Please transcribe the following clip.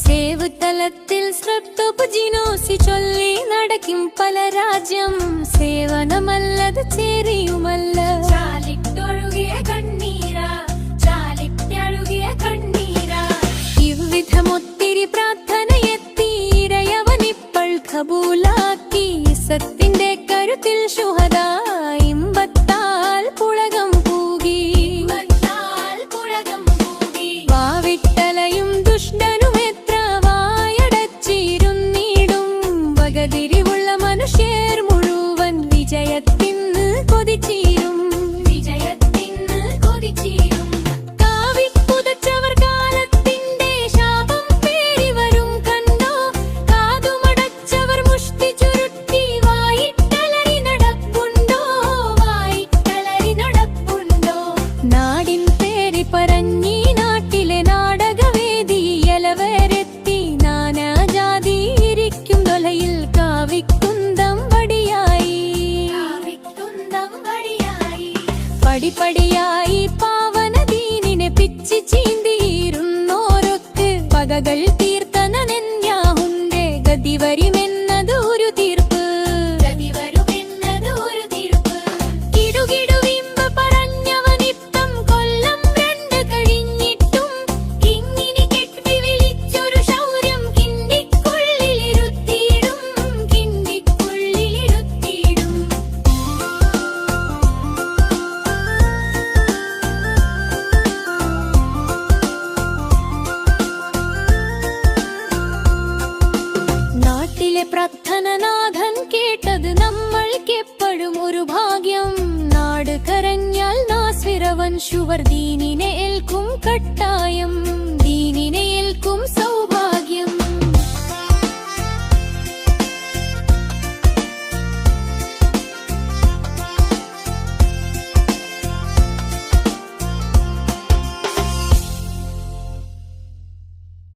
സേവുതലത്തിൽ ശ്രദ്ധോപജിനോസി ചൊല്ലി നടക്കും പല രാജ്യം സേവനമല്ലത് ചേരിയുമല്ല ഇவ்விധമൊത്തിരി പ്രാർത്ഥനയെത്തി ഇരയവനിപ്പോൾ കബൂലാക്കി സത്തിന്റെ കരുത്തിൽ ശുഹദ പടിപടിയായി പാവന ദീനിനെ പിച്ചി ചീന്തിയിരുന്നോരൊക്കെ പകകൾ തീർത്തനെ ഗതി വരിമെന്നത് പ്രഥനനാഥൻ കേട്ടത് നമ്മൾക്കെപ്പോഴും ഒരു ഭാഗ്യം. നാട് കരഞ്ഞാൽ നാസ്വിരവൻ ശുവർദീനിനെ ഏൽക്കും കട്ടായം.